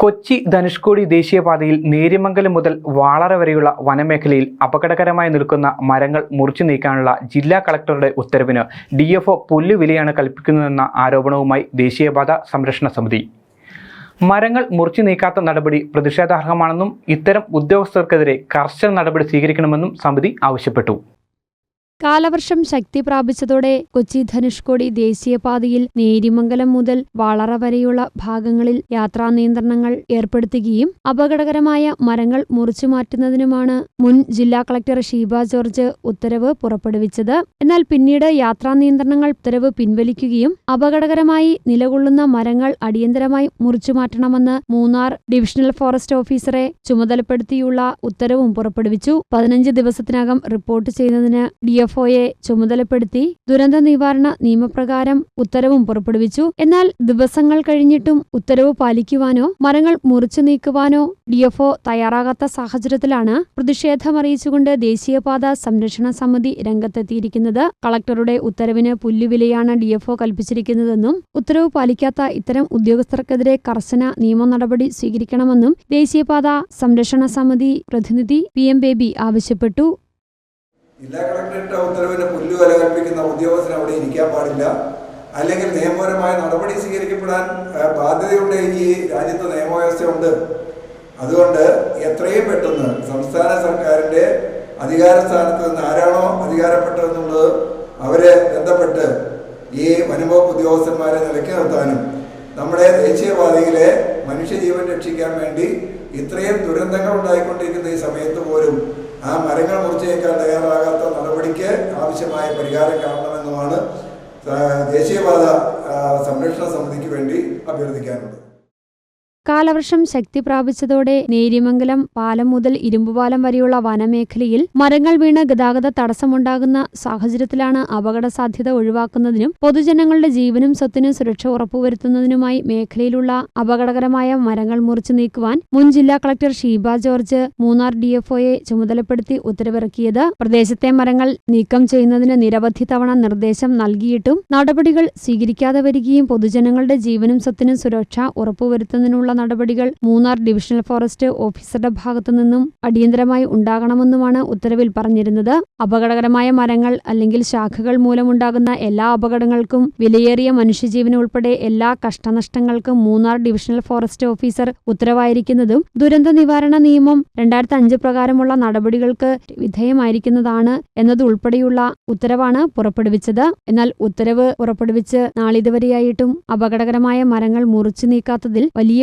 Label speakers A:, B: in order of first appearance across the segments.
A: കൊച്ചി ധനുഷ്കോടി ദേശീയപാതയിൽ നേര്യമംഗലം മുതൽ വാളറ വരെയുള്ള വനമേഖലയിൽ അപകടകരമായി നിൽക്കുന്ന മരങ്ങൾ മുറിച്ചു നീക്കാനുള്ള ജില്ലാ കളക്ടറുടെ ഉത്തരവിന് ഡി എഫ് പുല്ലുവിലയാണ് കൽപ്പിക്കുന്നതെന്ന ആരോപണവുമായി ദേശീയപാത സംരക്ഷണ സമിതി. മരങ്ങൾ മുറിച്ചു നീക്കാത്ത നടപടി പ്രതിഷേധാർഹമാണെന്നും ഇത്തരം ഉദ്യോഗസ്ഥർക്കെതിരെ കർശന നടപടി സ്വീകരിക്കണമെന്നും സമിതി ആവശ്യപ്പെട്ടു.
B: കാലവർഷം ശക്തി പ്രാപിച്ചതോടെ കൊച്ചി ധനുഷ്കോടി ദേശീയപാതയിൽ നേരിമംഗലം മുതൽ വളറ വരെയുള്ള ഭാഗങ്ങളിൽ യാത്രാ നിയന്ത്രണങ്ങൾ ഏർപ്പെടുത്തുകയും അപകടകരമായ മരങ്ങൾ മുറിച്ചു മാറ്റുന്നതിനുമാണ് മുൻ ജില്ലാ കളക്ടർ ഷീബ ജോർജ് ഉത്തരവ് പുറപ്പെടുവിച്ചത്. എന്നാൽ പിന്നീട് യാത്രാ നിയന്ത്രണങ്ങൾ ഉത്തരവ് പിൻവലിക്കുകയും അപകടകരമായി നിലകൊള്ളുന്ന മരങ്ങൾ അടിയന്തരമായി മുറിച്ചു മാറ്റണമെന്ന് മൂന്നാർ ഡിവിഷണൽ ഫോറസ്റ്റ് ഓഫീസറെ ചുമതലപ്പെടുത്തിയുള്ള ഉത്തരവും പുറപ്പെടുവിച്ചു. പതിനഞ്ച് ദിവസത്തിനകം റിപ്പോർട്ട് ചെയ്യുന്നതിന് ഡിഎഫ്ഒയെ ചുമതലപ്പെടുത്തി ദുരന്ത നിവാരണ നിയമപ്രകാരം ഉത്തരവും പുറപ്പെടുവിച്ചു. എന്നാൽ ദിവസങ്ങൾ കഴിഞ്ഞിട്ടും ഉത്തരവ് പാലിക്കുവാനോ മരങ്ങൾ മുറിച്ചു നീക്കുവാനോ ഡിഎഫ്ഒ തയ്യാറാകാത്ത സാഹചര്യത്തിലാണ് പ്രതിഷേധമറിയിച്ചുകൊണ്ട് ദേശീയപാത സംരക്ഷണ സമിതി രംഗത്തെത്തിയിരിക്കുന്നത്. കളക്ടറുടെ ഉത്തരവിന് പുല്ലുവിലയാണ് ഡിഎഫ്ഒ കൽപ്പിച്ചിരിക്കുന്നതെന്നും ഉത്തരവ് പാലിക്കാത്ത ഇത്തരം ഉദ്യോഗസ്ഥർക്കെതിരെ കർശന നിയമ നടപടി സ്വീകരിക്കണമെന്നും ദേശീയപാത സംരക്ഷണ സമിതി പ്രതിനിധി പി എം ബേബി ആവശ്യപ്പെട്ടു.
C: ജില്ലാ കളക്ടറുടെ ഉത്തരവിന് പുല്ലുവില കൽപ്പിക്കുന്ന ഉദ്യോഗസ്ഥൻ അവിടെ ഇരിക്കാൻ പാടില്ല. അല്ലെങ്കിൽ നിയമപരമായ നടപടി സ്വീകരിക്കപ്പെടാൻ ബാധ്യതയുണ്ട് ഈ രാജ്യത്ത് നിയമവ്യവസ്ഥയുണ്ട്. അതുകൊണ്ട് എത്രയും പെട്ടെന്ന് സംസ്ഥാന സർക്കാരിന്റെ അധികാര സ്ഥാനത്ത് നിന്ന് ആരാണോ അധികാരപ്പെട്ടതെന്നുള്ളത് അവരെ ബന്ധപ്പെട്ട് ഈ വനംവകുപ്പ് ഉദ്യോഗസ്ഥന്മാരെ നിലയ്ക്ക് നിർത്താനും നമ്മുടെ ദേശീയപാതയിലെ മനുഷ്യജീവൻ രക്ഷിക്കാൻ വേണ്ടി ഇത്രയും ദുരന്തങ്ങൾ ഉണ്ടായിക്കൊണ്ടിരിക്കുന്ന ഈ സമയത്ത് പോലും ആ മരങ്ങൾ മുറിച്ചേക്കാൻ തയ്യാറാകാത്ത നടപടിക്ക് ആവശ്യമായ പരിഹാരം കാണണമെന്നുമാണ് ദേശീയപാത സംരക്ഷണ സമിതിക്ക് വേണ്ടി അഭ്യർത്ഥിക്കാനുള്ളത്.
B: കാലവർഷം ശക്തി പ്രാപിച്ചതോടെ നേര്യമംഗലം പാലം മുതൽ ഇരുമ്പുപാലം വരെയുള്ള വനമേഖലയിൽ മരങ്ങൾ വീണ് ഗതാഗത തടസ്സമുണ്ടാകുന്ന സാഹചര്യത്തിലാണ് അപകട സാധ്യത ഒഴിവാക്കുന്നതിനും പൊതുജനങ്ങളുടെ ജീവനും സ്വത്തിനും സുരക്ഷ ഉറപ്പുവരുത്തുന്നതിനുമായി മേഖലയിലുള്ള അപകടകരമായ മരങ്ങൾ മുറിച്ചു നീക്കുവാൻ മുൻ ജില്ലാ കളക്ടർ ഷീബ ജോർജ് മൂന്നാർ ഡിഎഫ്ഒയെ ചുമതലപ്പെടുത്തി ഉത്തരവിറക്കിയത്. പ്രദേശത്തെ മരങ്ങൾ നീക്കം ചെയ്യുന്നതിന് നിരവധി തവണ നിർദ്ദേശം നൽകിയിട്ടും നടപടികൾ സ്വീകരിക്കാതെ വരികയും പൊതുജനങ്ങളുടെ ജീവനും സ്വത്തിനും സുരക്ഷ ഉറപ്പുവരുത്തുന്നതിനുള്ള നടപടികൾ മൂന്നാർ ഡിവിഷണൽ ഫോറസ്റ്റ് ഓഫീസറുടെ ഭാഗത്തു നിന്നും അടിയന്തരമായി ഉണ്ടാകണമെന്നുമാണ് ഉത്തരവിൽ പറഞ്ഞിരുന്നത്. അപകടകരമായ മരങ്ങൾ അല്ലെങ്കിൽ ശാഖകൾ മൂലമുണ്ടാകുന്ന എല്ലാ അപകടങ്ങൾക്കും വിലയേറിയ മനുഷ്യജീവന ഉൾപ്പെടെ എല്ലാ കഷ്ടനഷ്ടങ്ങൾക്കും മൂന്നാർ ഡിവിഷണൽ ഫോറസ്റ്റ് ഓഫീസർ ഉത്തരവായിരിക്കുന്നതും ദുരന്ത നിവാരണ നിയമം രണ്ടായിരത്തി അഞ്ച് പ്രകാരമുള്ള നടപടികൾക്ക് വിധേയമായിരിക്കുന്നതാണ് എന്നതുൾപ്പെടെയുള്ള ഉത്തരവാണ് പുറപ്പെടുവിച്ചത്. എന്നാൽ ഉത്തരവ് പുറപ്പെടുവിച്ച് നാളിതുവരെയായിട്ടും അപകടകരമായ മരങ്ങൾ മുറിച്ചു നീക്കാത്തതിൽ വലിയ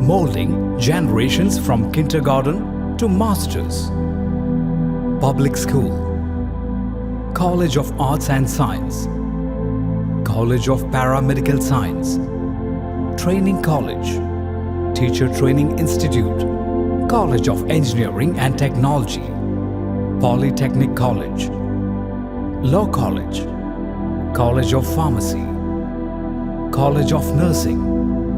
D: molding generations from kindergarten to masters. Public school, College of Arts and Science, College of Paramedical Science, Training College, Teacher Training Institute, College of Engineering and Technology, Polytechnic College, Law College, College of Pharmacy, College of Nursing,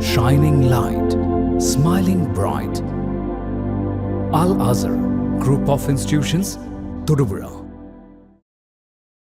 D: shining light, smiling bright. Al Azhar Group of Institutions, Thuduvura.